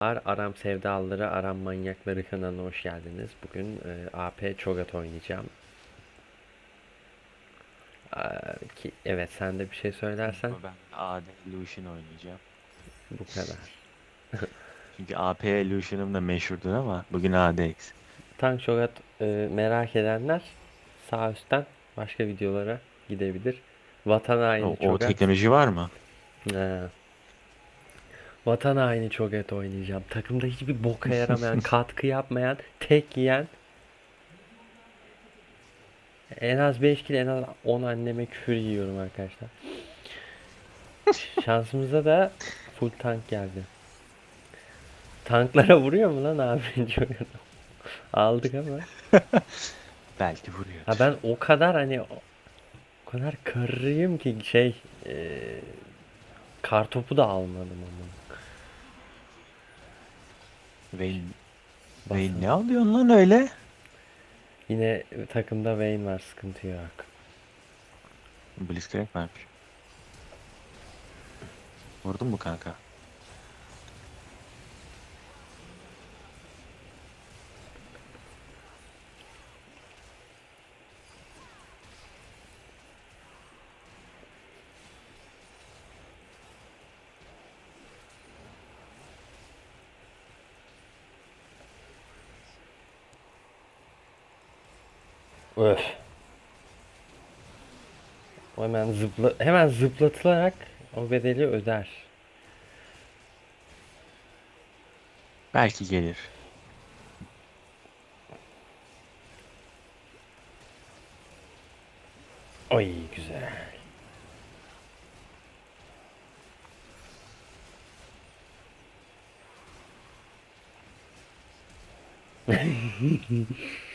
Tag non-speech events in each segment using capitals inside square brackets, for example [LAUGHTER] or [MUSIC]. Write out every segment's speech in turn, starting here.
Ar- Aram Sevdalıları, Aram Manyakları kanalına hoş geldiniz. Bugün e, AP Çogat oynayacağım. Aa, ki, evet sen de bir şey söylersen ben AD Lucian oynayacağım. bu kadar. [LAUGHS] Çünkü AP Lucian'ım da meşhurdur ama bugün ADX. Tank Çogat e, merak edenler sağ üstten başka videolara gidebilir. Vatan haini O, o Çogat. teknoloji var mı? He. Vatan haini Çogat oynayacağım. Takımda hiçbir boka yaramayan, [LAUGHS] katkı yapmayan, tek yiyen en az 5 kill en az 10 anneme küfür yiyorum arkadaşlar. [LAUGHS] Şansımıza da full tank geldi. Tanklara vuruyor mu lan abi? [LAUGHS] Aldık ama. Belki vuruyor. Ha ben o kadar hani o kadar karrıyım ki şey e, kartopu da almadım ama. Vayne, Basın. Vayne ne alıyorsun lan öyle? Yine takımda Vayne var sıkıntı yok. Blitzcrank varmış. Vurdun mu kanka? Öf. O hemen zıpla hemen zıplatılarak o bedeli öder. Belki gelir. Ay güzel. [LAUGHS]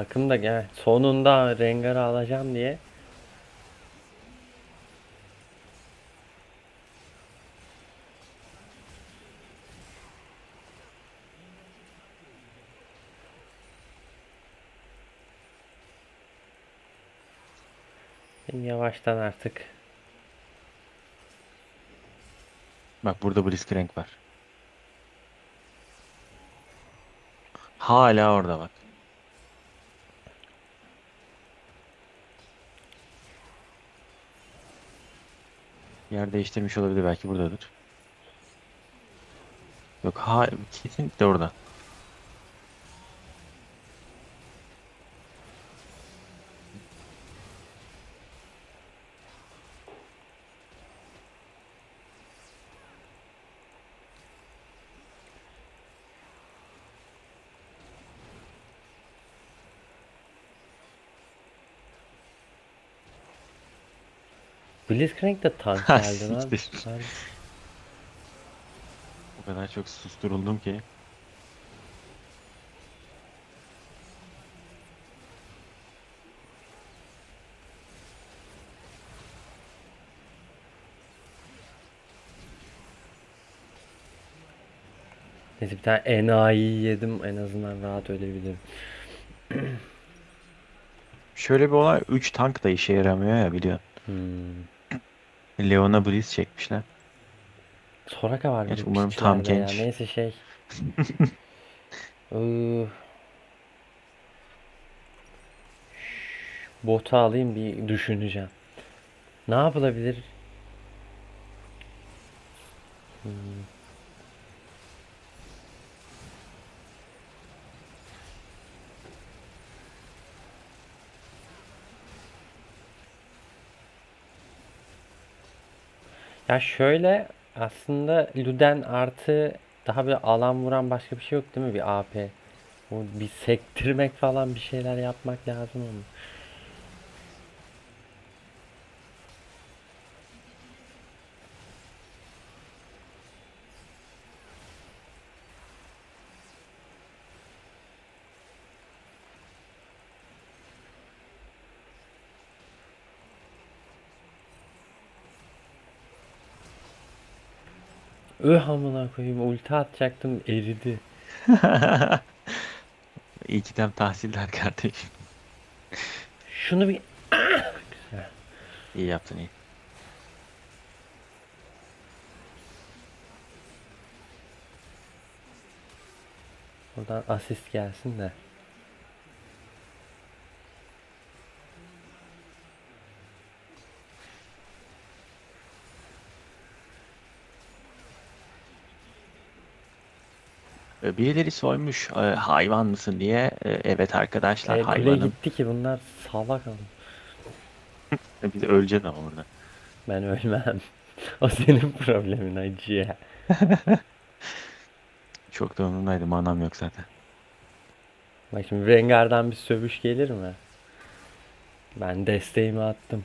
Takım da gel sonunda Rengar'ı alacağım diye yavaştan artık Bak burada Blitzcrank var. Hala orada bak. Yer değiştirmiş olabilir belki buradadır. Yok ha kesinlikle orada. Blitzcrank de tank Ha, geldi lan. siktir. O kadar çok susturuldum ki. Neyse bir tane enayi yedim en azından rahat ölebilirim. Şöyle bir olay 3 tank da işe yaramıyor ya biliyorsun. Hmm. Leon'a Blitz çekmişler. Soraka var Gerçi bizim umarım tam piçlerde ya. genç. Neyse şey. [LAUGHS] Iıı. Botu alayım bir düşüneceğim. Ne yapılabilir? Hmm. Ya şöyle aslında Luden artı daha bir alan vuran başka bir şey yok değil mi bir AP? O bir sektirmek falan bir şeyler yapmak lazım onu. Öh amına koyayım ulti atacaktım eridi. [LAUGHS] İyi ki dem tahsiller kardeşim. Şunu bir [COUGHS] İyi yaptın iyi. buradan asist gelsin de. Ee, Birileri sormuş e, hayvan mısın diye. E, Evet arkadaşlar E, kule hayvanım. gitti ki bunlar salak oğlum. [LAUGHS] Biz öleceksin ama orada. Ben ölmem. [LAUGHS] o senin problemin acı ya. [LAUGHS] Çok da umurumdaydı manam yok zaten. Bak şimdi Rengar'dan bir sövüş gelir mi? Ben desteğimi attım.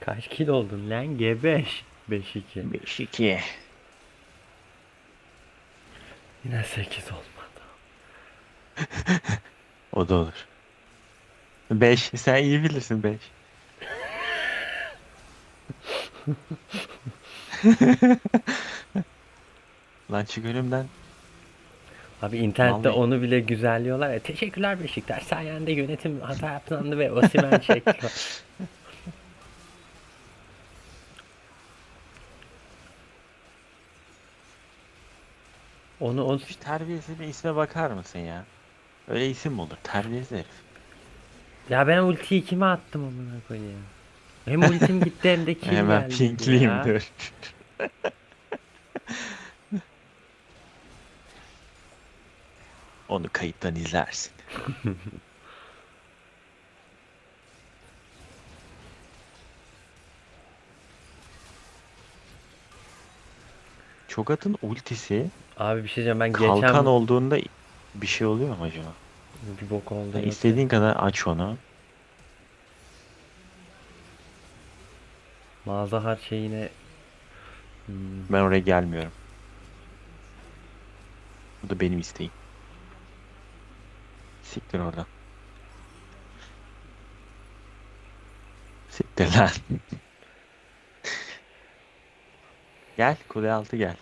Kaç kilo oldun lan? G5. 5-2. 5-2. Yine 8 olmadı. [LAUGHS] O da olur. 5. Sen iyi bilirsin 5. [LAUGHS] Lan çık önümden. Abi internette Vallahi. onu bile güzelliyorlar ya. Teşekkürler Beşiktaş. Sayende yönetim hata yaptığında ve Osimhen çekti. [LAUGHS] onu o Şu terbiyesiz bir isme bakar mısın ya? Öyle isim mi olur? Terbiyesiz herif. ya ben ultiyi kime attım amına koyayım? Hem ultim gitti hem de kill Hemen geldi pinkliyim ya. dur. Onu kayıttan izlersin. [LAUGHS] Çogat'ın ultisi Abi bir şey diyeceğim ben kalkan geçen olduğunda bir şey oluyor mu acaba? bir bok oldu. Yani yok. istediğin kadar aç onu. Mazahar şeyine Hmm, Ben oraya gelmiyorum. Bu da benim isteğim. Siktir oradan. Siktir lan. [LAUGHS] gel kule altı gel.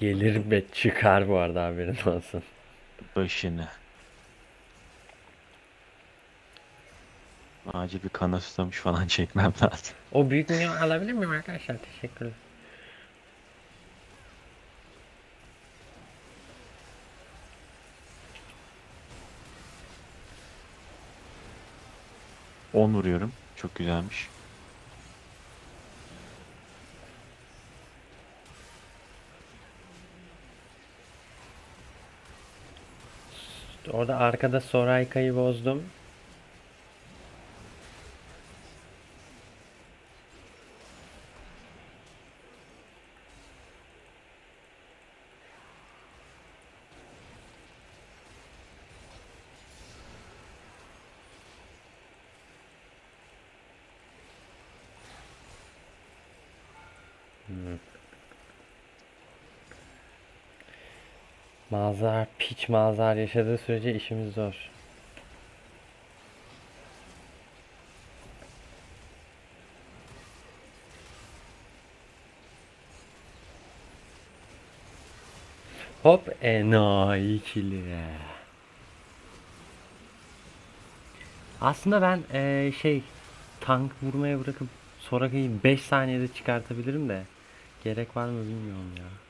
Gelir ve çıkar bu arada haberin olsun. Başını. Acil bir kana susamış falan çekmem lazım. O büyük milyon alabilir miyim arkadaşlar? Teşekkürler. On vuruyorum. Çok güzelmiş. Orada arkada Sorayka'yı bozdum. Hmm. Mazhar, piç mazhar yaşadığı sürece işimiz zor. Hop enayi ikili. Aslında ben eee, şey tank vurmaya bırakıp Soraka'yı 5 saniyede çıkartabilirim de gerek var mı bilmiyorum ya.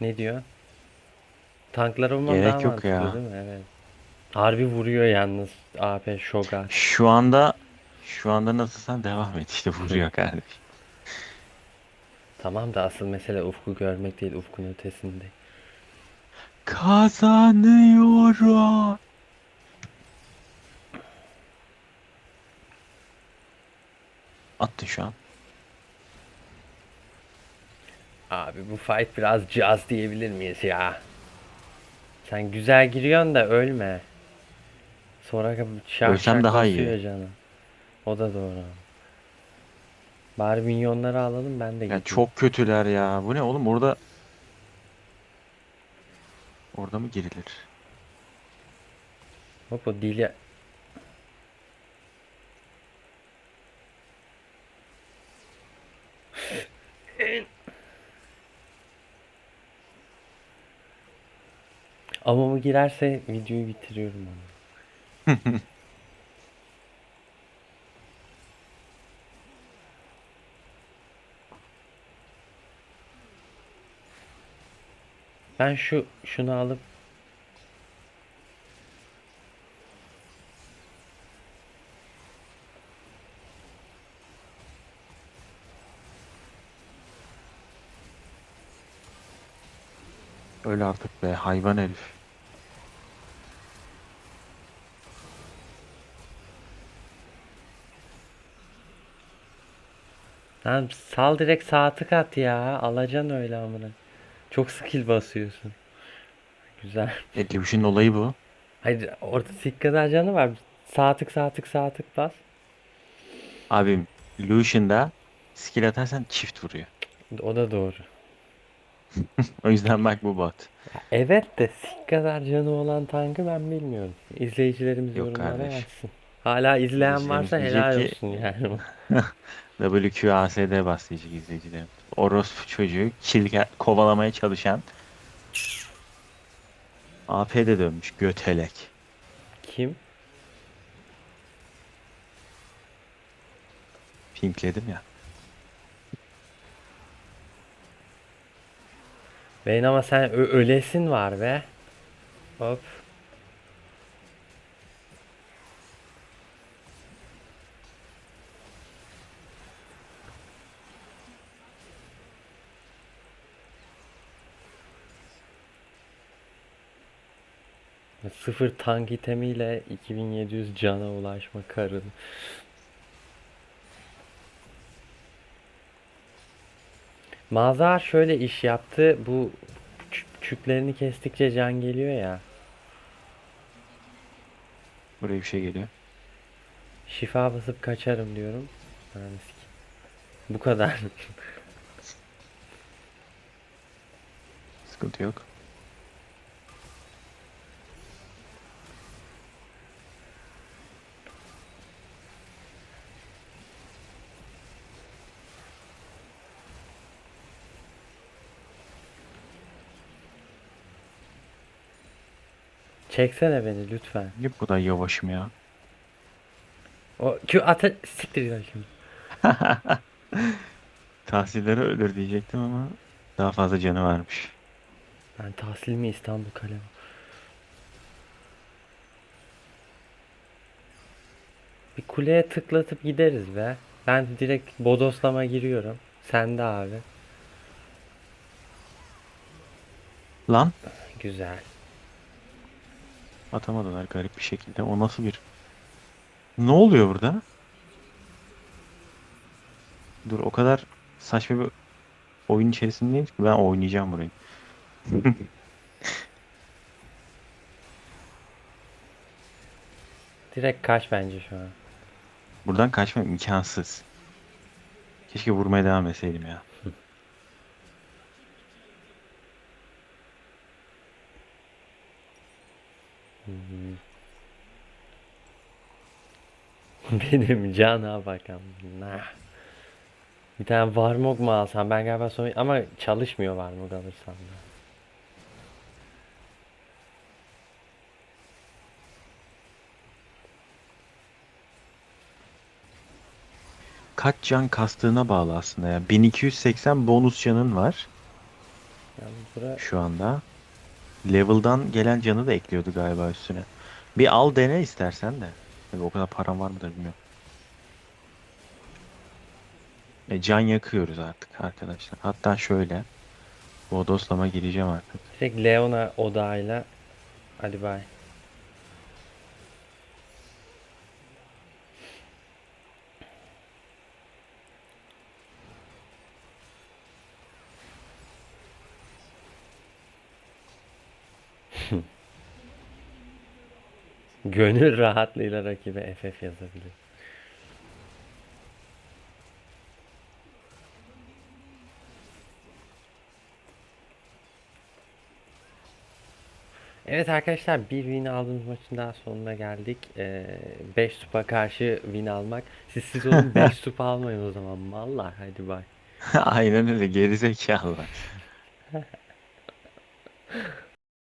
Ne diyor? Tanklara vurmam Gerek daha yok ya. değil mi? Evet. Harbi vuruyor yalnız AP Shogun. Şu anda şu anda nasılsan devam et işte vuruyor [LAUGHS] kardeşim. Tamam da asıl mesele ufku görmek değil ufkun ötesinde. Kazanıyorum. Attın şu an. Abi bu fight biraz caz diyebilir miyiz ya? Sen güzel giriyorsun da ölme. Sonra şak Ölsem şak daha iyi. canım. O da doğru. Bari minyonları alalım ben de Ya gideyim. çok kötüler ya. Bu ne oğlum orada Orada mı girilir? Hop o dili Ama bu girerse videoyu bitiriyorum onu. [LAUGHS] Ben şu şunu alıp Öl artık be hayvan herif. Lan sal direkt sağ tık at ya. Alacaksın öyle amına. Çok skill basıyorsun. Güzel. Evolution olayı bu. Hayır orada sik kadar canı var. Tık sağ tık bas. Abim Lucian'da skill atarsan çift vuruyor. O da doğru. [LAUGHS] O yüzden bak bu bot. Evet de sik kadar canı olan tankı ben bilmiyorum. İzleyicilerimiz Yok yorumlara kardeş. yazsın. Hala izleyen varsa helal diyecek olsun yani. [LAUGHS] WQASD bas diyecek izleyicilerim. Orospu çocuğu kilge kovalamaya çalışan AP'de dönmüş götelek. Kim? Pinkledim ya. Benim ama sen ölesin var be. Hop. Sıfır tank itemiyle 2700 cana ulaşma karın. Mazhar şöyle iş yaptı. Bu küçüklerini kestikçe can geliyor ya. Buraya bir şey geliyor. Şifa basıp kaçarım diyorum. Ananı sikeyim. Bu kadar. Sıkıntı yok. Çeksene beni lütfen. Niye bu kadar yavaşım ya? O kü atı siktir ya şimdi. [LAUGHS] Tahsilleri ölür diyecektim ama daha fazla canı varmış. Ben tahsil mi İstanbul kalemi? Bir kuleye tıklatıp gideriz be. Ben direkt bodoslama giriyorum. Sen de abi. Lan Güzel. Atamadılar garip bir şekilde. O nasıl bir... Ne oluyor burada? Dur o kadar saçma bir oyun içerisindeyim ki ben oynayacağım burayı. [LAUGHS] Direkt kaç bence şu an. Buradan kaçmam imkansız. Keşke vurmaya devam etseydim ya. [LAUGHS] Benim cana bakalım. Nah. Bir tane Varmog mu alsam? Ben galiba son... Ama çalışmıyor Varmog alırsam da. Kaç can kastığına bağlı aslında ya. 1280 bonus canın var Yani bura... şu anda. Level'dan gelen canı da ekliyordu galiba üstüne. Bir al dene istersen de. Tabii o kadar param var mıdır bilmiyorum. E, can yakıyoruz artık arkadaşlar. Hatta şöyle. Bodoslama gireceğim artık. Direkt Leona odağıyla hadi bay. Gönül rahatlığıyla rakibe FF yazabilir. Evet arkadaşlar bir win aldığımız maçın daha sonuna geldik. 5 tupa karşı win almak. Siz siz olun 5 tup almayın o zaman. Mallar hadi bay. Aynen öyle gerizekalılar. [LAUGHS]